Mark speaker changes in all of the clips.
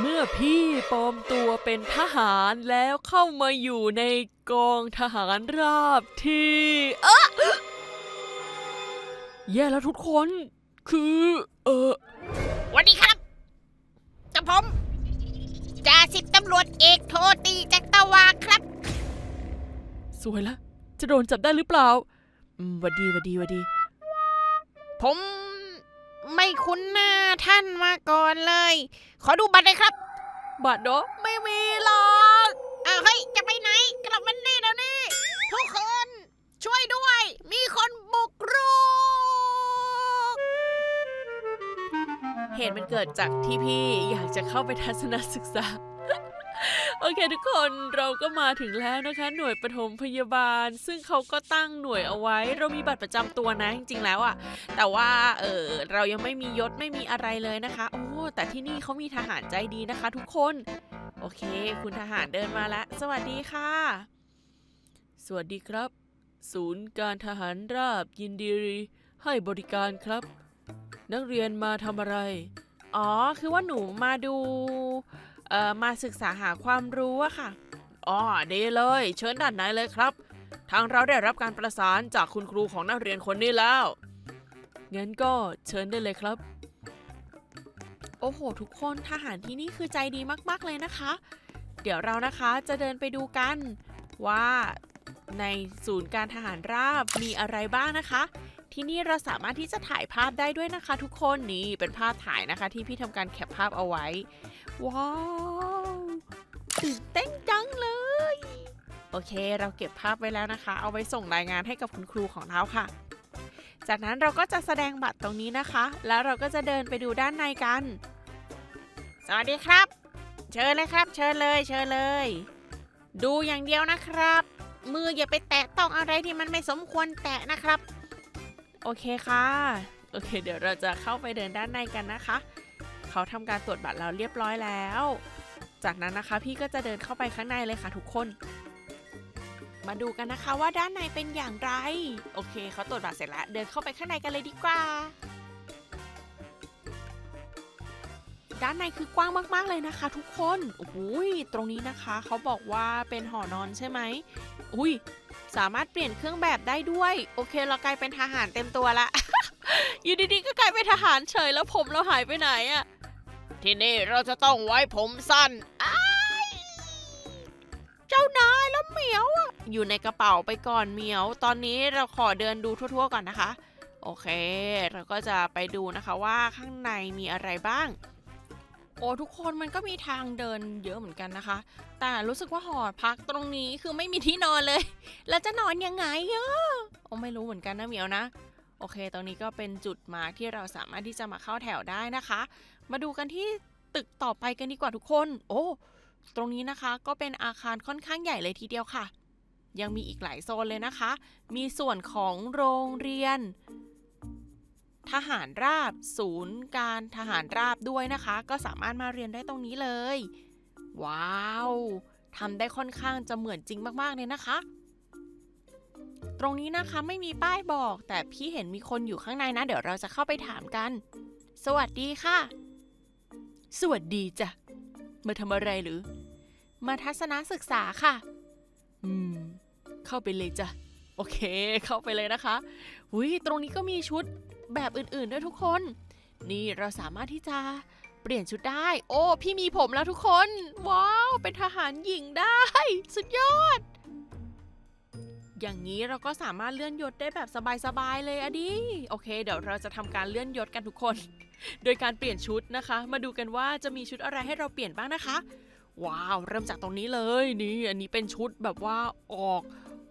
Speaker 1: เมื่อพี่ปลอมตัวเป็นทหารแล้วเข้ามาอยู่ในกองทหารราบที่เอะแย่แล้วทุกคน คือ เออ
Speaker 2: สวัสดีครับกับผมจ่าสิบตำรวจเอกโทตีจากตะวาครับ
Speaker 1: สวยละ จะโดนจับได้หรือเปล่าอืมหวัดดีหวัดดีหวัดดี
Speaker 2: ผม ไม่คุ้นหน้าท่านมาก่อนเลย ขอดูบัตรเลยครับ
Speaker 1: บัตรเนาะ
Speaker 2: ไม่มีหรอกอ้าวเฮ้ย จะไปไหน กลับมันนี่เดี๋ยวนี้ ทุกคน ช่วยด้วย มีคนบุกรุก
Speaker 1: เหตุมันเกิดจากที่พี่อยากจะเข้าไปทัศนศึกษา โอเคทุกคนเราก็มาถึงแล้วนะคะ หน่วยปฐมพยาบาล ซึ่งเขาก็ตั้งหน่วยเอาไว้ เรามีบัตรประจำตัวนะจริงๆแล้วอะแต่ว่าเออเรายังไม่มียศไม่มีอะไรเลยนะคะ โอ้แต่ที่นี่เขามีทหารใจดีนะคะ ทุกคน โอเค คุณทหารเดินมาแล้ว สวัสดีค่ะ สวัสดีครับ ศูนย์การทหารราบยินดีให้บริการครับ นักเรียนมาทำอะไร อ๋อ คือว่าหนูมาดู เอ่อมาศึกษาหาความรู้อะค่ะ อ๋อ ดีเลย เชิญด้านในเลยครับ ทางเราได้รับการประสานจากคุณครูของนักเรียนคนนี้แล้ว งั้นก็เชิญได้เลยครับ โอ้โห ทุกคนทหารที่นี่คือใจดีมาก ๆ เลยนะคะ เดี๋ยวเรานะคะจะเดินไปดูกันว่าในศูนย์การทหารราบมีอะไรบ้างนะคะ ที่นี่เราสามารถที่จะถ่ายภาพได้ด้วยนะคะ ทุกคนนี่เป็นภาพถ่ายนะคะ ที่พี่ทำการแคปภาพเอาไว้ ว้าวตื่นเต้นจังเลย โอเค เราเก็บภาพไว้แล้วนะคะ เอาไว้ส่งรายงานให้กับคุณครูของเราค่ะ จากนั้นเราก็จะแสดงบัตรตรงนี้นะคะ แล้วเราก็จะเดินไปดูด้านในกัน
Speaker 2: สวัสดีครับ เชิญเลยครับ เชิญเลยเชิญเลย ดูอย่างเดียวนะครับ มืออย่าไปแตะต้องอะไรที่มันไม่สมควรแตะนะครับ
Speaker 1: โอเคค่ะ โอเค เดี๋ยวเราจะเข้าไปเดินด้านในกันนะคะ เขาทำการตรวจบัตรเราเรียบร้อยแล้ว จากนั้นนะคะพี่ก็จะเดินเข้าไปข้างในเลยค่ะทุกคน มาดูกันนะคะว่าด้านในเป็นอย่างไร โอเคเขาตรวจบัตรเสร็จแล้วเดินเข้าไปข้างในกันเลยดีกว่า ด้านในคือกว้างมากๆเลยนะคะ ทุกคนโอ้โหยตรงนี้นะคะเขาบอกว่าเป็นหอนอนใช่ไหมอุ้ยสามารถเปลี่ยนเครื่องแบบได้ด้วย โอเค เรากลายเป็นทหารเต็มตัวละอยู่ดีๆก็กลายเป็นทหารเฉยแล้วผมเราหายไปไหนอะ
Speaker 2: ที่นี่เราจะต้องไว้ผมสั้นอ้ายเจ้านายแล้วเหมียวอะ
Speaker 1: อยู่ในกระเป๋าไปก่อนเหมียว ตอนนี้เราขอเดินดูทั่วๆก่อนนะคะ โอเค เราก็จะไปดูนะคะว่าข้างในมีอะไรบ้าง โอ้ทุกคนมันก็มีทางเดินเยอะเหมือนกันนะคะ แต่รู้สึกว่าหอพักตรงนี้คือไม่มีที่นอนเลย แล้วจะนอนยังไงอะโอ้ไม่รู้เหมือนกันนะเหมียวนะโอเค ตรงนี้ก็เป็นจุดมาร์คที่เราสามารถที่จะมาเข้าแถวได้นะคะ มาดูกันที่ตึกต่อไปกันดีกว่าทุกคน โอ้ ตรงนี้นะคะก็เป็นอาคารค่อนข้างใหญ่เลยทีเดียวค่ะ ยังมีอีกหลายโซนเลยนะคะ มีส่วนของโรงเรียน ทหารราบ ศูนย์การทหารราบด้วยนะคะ ก็สามารถมาเรียนได้ตรงนี้เลย ว้าวทำได้ค่อนข้างจะเหมือนจริงมากๆเลยนะคะ ตรงนี้นะคะไม่มีป้ายบอก แต่พี่เห็นมีคนอยู่ข้างในนะ เดี๋ยวเราจะเข้าไปถามกัน สวัสดีค่ะ สวัสดีจ้ะ มาทำอะไรหรือ มาทัศนศึกษาค่ะ อืม เข้าไปเลยจ้ะ โอเค เข้าไปเลยนะคะ หุยตรงนี้ก็มีชุดแบบอื่นๆด้วยทุกคน นี่เราสามารถที่จะเปลี่ยนชุดได้ โอ้ พี่มีผมแล้วทุกคน ว้าว เป็นทหารหญิงได้ สุดยอด อย่างนี้เราก็สามารถเลื่อนยศได้แบบสบายๆเลยอะดิ โอเค เดี๋ยวเราจะทำการเลื่อนยศกันทุกคน โดยการเปลี่ยนชุดนะคะ มาดูกันว่าจะมีชุดอะไรให้เราเปลี่ยนบ้างนะคะ ว้าว เริ่มจากตรงนี้เลยนี่ อันนี้เป็นชุดแบบว่าออก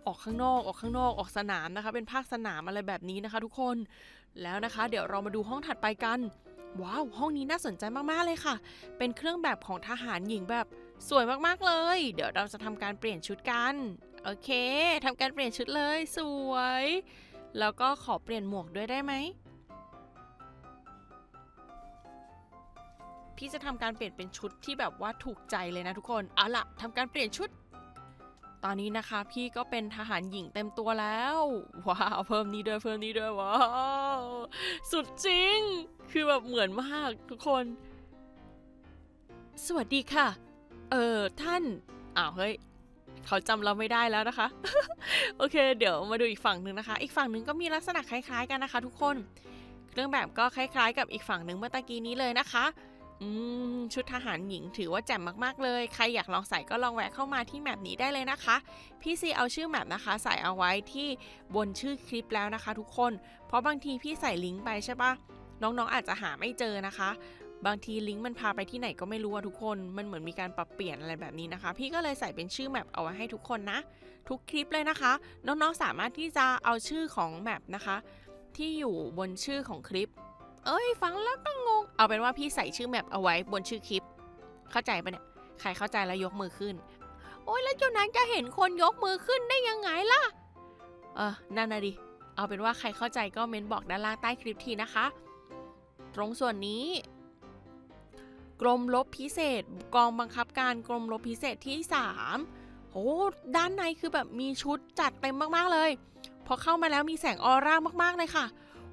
Speaker 1: ออกข้างนอกออกข้างนอกออกสนามนะคะ เป็นภาคสนามอะไรแบบนี้นะคะ ทุกคนแล้วนะคะ เดี๋ยวเรามาดูห้องถัดไปกัน ว้าว ห้องนี้น่าสนใจมากๆเลยค่ะ เป็นเครื่องแบบของทหารหญิงแบบสวยมากๆเลย เดี๋ยวเราจะทำการเปลี่ยนชุดกัน โอเคทำการเปลี่ยนชุดเลยสวย แล้วก็ขอเปลี่ยนหมวกด้วยได้ไหม พี่จะทำการเปลี่ยนเป็นชุดที่แบบว่าถูกใจเลยนะทุกคน เอาละทำการเปลี่ยนชุด ตอนนี้นะคะพี่ก็เป็นทหารหญิงเต็มตัวแล้ว ว้าวเพิ่มนี้ด้วยเพิ่มนี้ด้วยว้าวสุดจริง คือแบบเหมือนมากทุกคน สวัสดีค่ะ เออท่านอ้าวเฮ้ย เขาจำเราไม่ได้แล้วนะคะ โอเค เดี๋ยวมาดูอีกฝั่งหนึ่งนะคะ อีกฝั่งหนึ่งก็มีลักษณะคล้าย ๆ กันนะคะ ทุกคนเครื่องแบบก็คล้าย ๆ กับอีกฝั่งหนึ่งเมื่อตะกี้นี้เลยนะคะอืมชุดทหารหญิงถือว่าแจ่มมากๆเลย ใครอยากลองใส่ก็ลองแวะเข้ามาที่แมปนี้ได้เลยนะคะ พี่ซีเอาชื่อแมปนะคะ ใส่เอาไว้ที่บนชื่อคลิปแล้วนะคะ ทุกคน เพราะบางทีพี่ใส่ลิงก์ไปใช่ปะน้องๆอาจจะหาไม่เจอนะคะ บางทีลิงก์มันพาไปที่ไหนก็ไม่รู้อะทุกคน มันเหมือนมีการปรับเปลี่ยนอะไรแบบนี้นะคะ พี่ก็เลยใส่เป็นชื่อแมปเอาไว้ให้ทุกคนนะ ทุกคลิปเลยนะคะ น้องๆสามารถที่จะเอาชื่อของแมปนะคะ ที่อยู่บนชื่อของคลิป เอ้ย ฟังแล้วก็งง เอาเป็นว่าพี่ใส่ชื่อแมปเอาไว้บนชื่อคลิป เข้าใจปะเนี่ย ใครเข้าใจแล้วยกมือขึ้น โอ้ยแล้วเจ้านั้นจะเห็นคนยกมือขึ้นได้ยังไงล่ะ เออ นั่นนะดิ เอาเป็นว่าใครเข้าใจก็เม้นบอกด้านล่างใต้คลิปทีนะคะ ตรงส่วนนี้ กรมรบพิเศษ กองบังคับการกรมรบพิเศษที่ 3 โอ้ด้านในคือแบบมีชุดจัดเต็มมากๆเลย พอเข้ามาแล้วมีแสงออร่ามากๆเลยค่ะ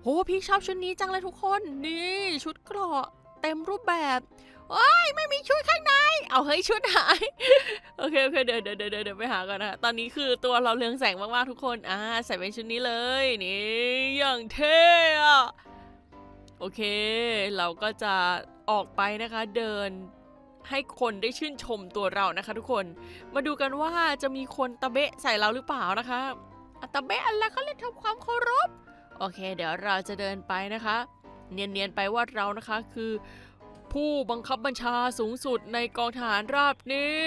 Speaker 1: โอ้พี่ชอบชุดนี้จังเลยทุกคน นี่ชุดเกราะเต็มรูปแบบโอ้ยไม่มีชุดข้างใน เอาเฮ้ยชุดหาย โอเคโอเคเดี๋ยวเดี๋ยวเดี๋ยวเดี๋ยวไปหาก่อนนะ ตอนนี้คือตัวเราเรืองแสงมากๆทุกคน อ่าใส่เป็นชุดนี้เลย นี่อย่างเท่อะโอเค เราก็จะ ออกไปนะคะ เดินให้คนได้ชื่นชมตัวเรานะคะทุกคน มาดูกันว่าจะมีคนตะเบะใส่เราหรือเปล่านะคะตะเบะอะไรเขาเรียกทำความเคารพ โอเค เดี๋ยวเราจะเดินไปนะคะ เนียนๆไปว่าเรานะคะคือ ผู้บังคับบัญชาสูงสุดในกองทหารราบนี้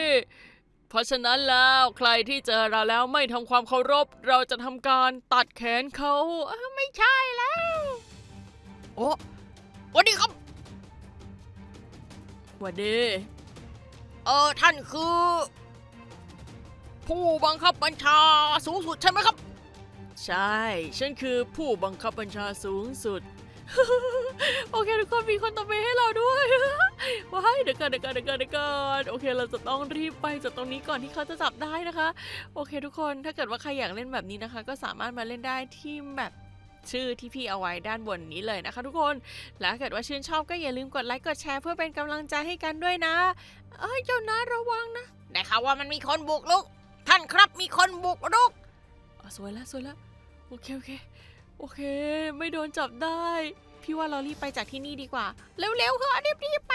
Speaker 1: เพราะฉะนั้นแล้วใครที่เจอเราแล้วไม่ทำความเคารพ เราจะทำการตัดแขนเขาไม่ใช่แล้ว โอ้สวัสดีครับ สวัสดี เออท่านคือ ผู้บังคับบัญชาสูงสุดใช่ไหมครับ ใช่ ฉันคือผู้บังคับบัญชาสูงสุด โอเคทุกคนมีคนตบมือให้เราด้วย ว้ายเดี๋ยวก่อนเดี๋ยวก่อนเดี๋ยวก่อนเดี๋ยวก่อนโอเค เราจะต้องรีบไปจากตรงนี้ก่อนที่เขาจะจับได้นะคะ โอเค ทุกคนถ้าเกิดว่าใครอยากเล่นแบบนี้นะคะ ก็สามารถมาเล่นได้ที่แบบ ชื่อที่พี่เอาไว้ด้านบนนี้เลยนะคะทุกคน และถ้าเกิดว่าชื่นชอบก็อย่าลืมกดไลค์กดแชร์เพื่อเป็นกำลังใจให้กันด้วยนะ เอ้ยเจ้านะระวังนะ
Speaker 2: ได้ข่าวว่ามันมีคนบุกลุก ท่านครับมีคนบุกรุก
Speaker 1: อ๋อสวยแล้วสวยแล้วโอเคโอเคโอเค ไม่โดนจับได้ พี่ว่าเรารีบไปจากที่นี่ดีกว่า เร็วๆค่ะรีบๆไป